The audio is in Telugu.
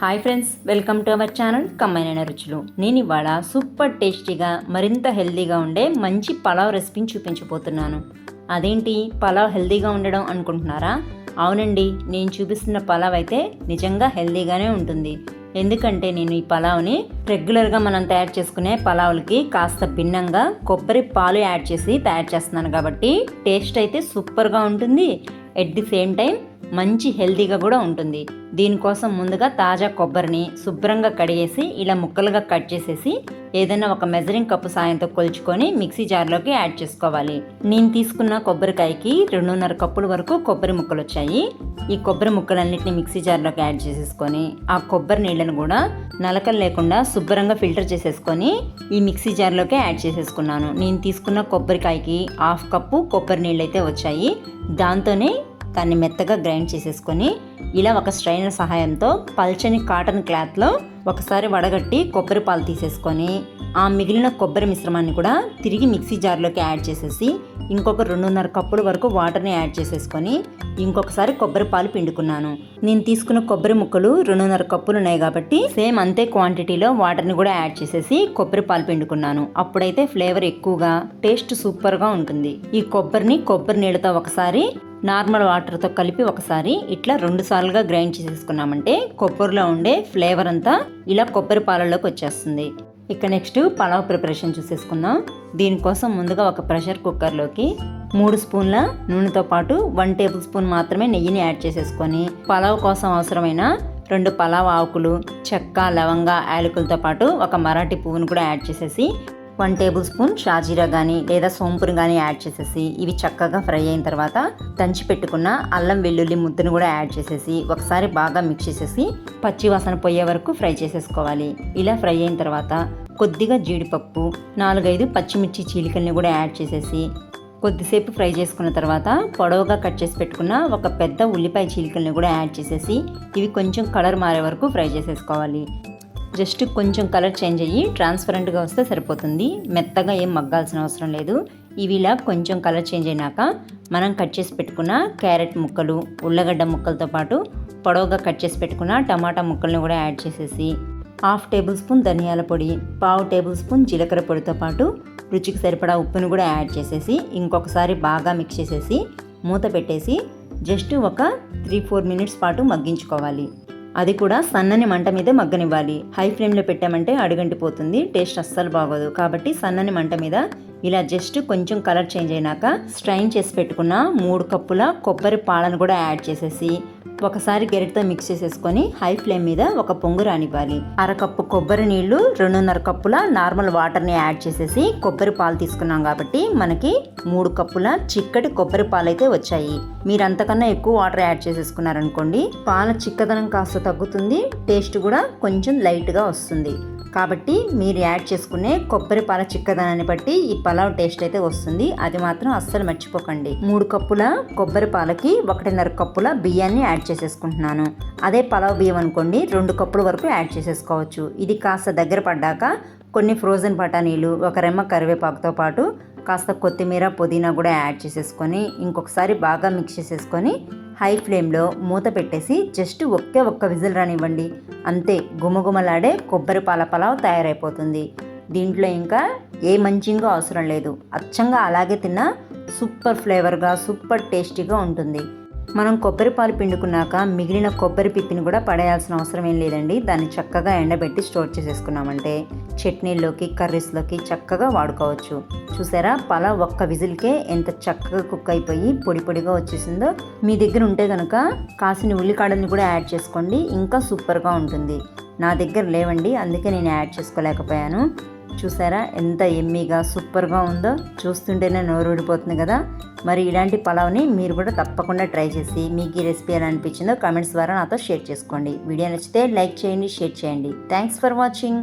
Hi friends welcome to our channel కమ్మైన రుచులు నేను ఇవాళ సూపర్ టేస్టీగా మరింత హెల్తీగా ఉండే మంచి పలావ్ రెసిపీని చూపించబోతున్నాను. అదేంటి? పలావ్ హెల్తీగా ఉండడం అనుకుంటున్నారా? అవునండి నేను చూపిస్తున్న పలావ్ అయితే నిజంగా హెల్తీగానే ఉంటుంది. ఎందుకంటే నేను ఈ పలావ్ని రెగ్యులర్గా మనం తయారు చేసుకునే పలావులకి కాస్త భిన్నంగా కొబ్బరి పాలు యాడ్ చేసి తయారు చేస్తున్నాను కాబట్టి టేస్ట్ అయితే సూపర్గా ఉంటుంది. ఎట్ ది సేమ్ టైం మంచి హెల్దీగా కూడా ఉంటుంది. దీనికోసం ముందుగా తాజా కొబ్బరిని శుభ్రంగా కడిగేసి ఇలా ముక్కలుగా కట్ చేసేసి ఏదైనా ఒక మెజరింగ్ కప్పు సాయంతో కొలుచుకొని మిక్సీ జార్లోకి యాడ్ చేసుకోవాలి. నేను తీసుకున్న కొబ్బరికాయకి రెండున్నర కప్పుల వరకు కొబ్బరి ముక్కలు వచ్చాయి. ఈ కొబ్బరి ముక్కలన్నిటిని మిక్సీ జార్లోకి యాడ్ చేసేసుకొని ఆ కొబ్బరి నీళ్ళను కూడా నలకలు లేకుండా శుభ్రంగా ఫిల్టర్ చేసేసుకొని ఈ మిక్సీ జార్లోకి యాడ్ చేసేసుకున్నాను. నేను తీసుకున్న కొబ్బరికాయకి హాఫ్ కప్పు కొబ్బరి నీళ్ళు అయితే వచ్చాయి. దాంతోనే దాన్ని మెత్తగా గ్రైండ్ చేసేసుకొని ఇలా ఒక స్ట్రైనర్ సహాయంతో పల్చని కాటన్ క్లాత్లో ఒకసారి వడగట్టి కొబ్బరి పాలు తీసేసుకొని ఆ మిగిలిన కొబ్బరి మిశ్రమాన్ని కూడా తిరిగి మిక్సీ జార్లోకి యాడ్ చేసేసి ఇంకొక రెండున్నర కప్పుల వరకు వాటర్ని యాడ్ చేసేసుకొని ఇంకొకసారి కొబ్బరి పాలు పిండుకున్నాను. నేను తీసుకున్న కొబ్బరి ముక్కలు రెండున్నర కప్పులు ఉన్నాయి కాబట్టి సేమ్ అంతే క్వాంటిటీలో వాటర్ని కూడా యాడ్ చేసేసి కొబ్బరి పాలు పిండుకున్నాను. అప్పుడైతే ఫ్లేవర్ ఎక్కువగా టేస్ట్ సూపర్గా ఉంటుంది. ఈ కొబ్బరిని కొబ్బరి నీళ్ళతో ఒకసారి నార్మల్ వాటర్తో కలిపి ఒకసారి ఇట్లా రెండు సార్లుగా గ్రైండ్ చేసేసుకున్నామంటే కొబ్బరిలో ఉండే ఫ్లేవర్ అంతా ఇలా కొబ్బరి పాలలోకి వచ్చేస్తుంది. ఇక నెక్స్ట్ పలావ్ ప్రిపరేషన్ చూసేసుకుందాం. దీనికోసం ముందుగా ఒక ప్రెషర్ కుక్కర్లోకి మూడు స్పూన్ల నూనెతో పాటు వన్ టేబుల్ స్పూన్ మాత్రమే నెయ్యిని యాడ్ చేసేసుకొని పలావ్ కోసం అవసరమైన రెండు పలావ్ ఆకులు చెక్క లవంగ యాలకులతో పాటు ఒక మరాఠీ పువ్వును కూడా యాడ్ చేసేసి వన్ టేబుల్ స్పూన్ షాజీరా కానీ లేదా సోంపుని కానీ యాడ్ చేసేసి ఇవి చక్కగా ఫ్రై అయిన తర్వాత దంచి పెట్టుకున్న అల్లం వెల్లుల్లి ముద్దను కూడా యాడ్ చేసేసి ఒకసారి బాగా మిక్స్ చేసేసి పచ్చి వాసన పోయే వరకు ఫ్రై చేసేసుకోవాలి. ఇలా ఫ్రై అయిన తర్వాత కొద్దిగా జీడిపప్పు నాలుగైదు పచ్చిమిర్చి చీలికల్ని కూడా యాడ్ చేసేసి కొద్దిసేపు ఫ్రై చేసుకున్న తర్వాత పొడవుగా కట్ చేసి పెట్టుకున్న ఒక పెద్ద ఉల్లిపాయ చీలికల్ని కూడా యాడ్ చేసేసి ఇవి కొంచెం కలర్ మారే వరకు ఫ్రై చేసేసుకోవాలి. జస్ట్ కొంచెం కలర్ చేంజ్ అయ్యి ట్రాన్స్పరెంట్గా వస్తే సరిపోతుంది. మెత్తగా ఏం మగ్గాల్సిన అవసరం లేదు. ఇవిలా కొంచెం కలర్ చేంజ్ అయినాక మనం కట్ చేసి పెట్టుకున్న క్యారెట్ ముక్కలు ఉల్లగడ్డ ముక్కలతో పాటు పొడవుగా కట్ చేసి పెట్టుకున్న టమాటా ముక్కల్ని కూడా యాడ్ చేసేసి హాఫ్ టేబుల్ స్పూన్ ధనియాల పొడి పావు టేబుల్ స్పూన్ జీలకర్ర పొడితో పాటు రుచికి సరిపడా ఉప్పును కూడా యాడ్ చేసేసి ఇంకొకసారి బాగా మిక్స్ చేసేసి మూత పెట్టేసి జస్ట్ ఒక త్రీ ఫోర్ మినిట్స్ పాటు మగ్గించుకోవాలి. అది కూడా సన్నని మంట మీద మగ్గనివ్వాలి. హై ఫ్లేమ్లో పెట్టామంటే అడుగంటిపోతుంది టేస్ట్ అస్సలు బాగోదు. కాబట్టి సన్నని మంట మీద ఇలా జస్ట్ కొంచెం కలర్ చేంజ్ అయినాక స్ట్రైన్ చేసి పెట్టుకున్న మూడు కప్పుల కొబ్బరి పాలను కూడా యాడ్ చేసేసి ఒకసారి గెరిటితో మిక్స్ చేసేసుకొని హై ఫ్లేమ్ మీద ఒక పొంగు రానివ్వాలి. అరకప్పు కొబ్బరి నీళ్ళు రెండున్నర కప్పుల నార్మల్ వాటర్ని యాడ్ చేసేసి కొబ్బరి పాలు తీసుకున్నాం కాబట్టి మనకి మూడు కప్పుల చిక్కటి కొబ్బరి పాలు అయితే వచ్చాయి. మీరు అంతకన్నా ఎక్కువ వాటర్ యాడ్ చేసేసుకున్నారనుకోండి పాల చిక్కదనం కాస్త తగ్గుతుంది టేస్ట్ కూడా కొంచెం లైట్గా వస్తుంది. కాబట్టి మీరు యాడ్ చేసుకునే కొబ్బరి పాల చిక్కదనాన్ని బట్టి ఈ పలావ్ టేస్ట్ అయితే వస్తుంది. అది మాత్రం అస్సలు మర్చిపోకండి. మూడు కప్పుల కొబ్బరి పాలకి ఒకటిన్నర కప్పుల బియ్యాన్ని యాడ్ చేసేసుకుంటున్నాను. అదే పలావ్ బియ్యం అనుకోండి రెండు కప్పుల వరకు యాడ్ చేసేసుకోవచ్చు. ఇది కాస్త దగ్గర పడ్డాక కొన్ని ఫ్రోజన్ బఠానీలు ఒక రెమ్మ కరివేపాకుతో పాటు కాస్త కొత్తిమీర పుదీనా కూడా యాడ్ చేసేసుకొని ఇంకొకసారి బాగా మిక్స్ చేసేసుకొని హై ఫ్లేమ్లో మూత పెట్టేసి జస్ట్ ఒకే ఒక్క విజిల్ రానివ్వండి. అంతే గుమగుమలాడే కొబ్బరి పాల పలావ్ తయారైపోతుంది. దీంట్లో ఇంకా ఏ మంచింగో అవసరం లేదు. అచ్చంగా అలాగే తిన్నా సూపర్ ఫ్లేవర్గా సూపర్ టేస్టీగా ఉంటుంది. మనం కొబ్బరి పాలు పిండుకున్నాక మిగిలిన కొబ్బరి పిప్పిని కూడా పడేయాల్సిన అవసరం ఏం లేదండి. దాన్ని చక్కగా ఎండబెట్టి స్టోర్ చేసేసుకున్నామంటే చట్నీల్లోకి కర్రీస్లోకి చక్కగా వాడుకోవచ్చు. చూసారా? పలా ఒక్క విజిల్కే ఎంత చక్కగా కుక్ అయిపోయి పొడి పొడిగా వచ్చేసిందో. మీ దగ్గర ఉంటే కనుక కాసిన ఉల్లికాడని కూడా యాడ్ చేసుకోండి. ఇంకా సూపర్గా ఉంటుంది. నా దగ్గర లేవండి అందుకే నేను యాడ్ చేసుకోలేకపోయాను. చూసారా? ఎంత ఎమ్మీగా సూపర్గా ఉందో. చూస్తుంటేనే నోరు ఊడిపోతుంది కదా. మరి ఇలాంటి పలావ్ని మీరు కూడా తప్పకుండా ట్రై చేసి మీకు ఈ రెసిపీ ఎలా అనిపించిందో కామెంట్స్ ద్వారా నాతో షేర్ చేసుకోండి. వీడియో నచ్చితే లైక్ చేయండి షేర్ చేయండి. Thanks for watching.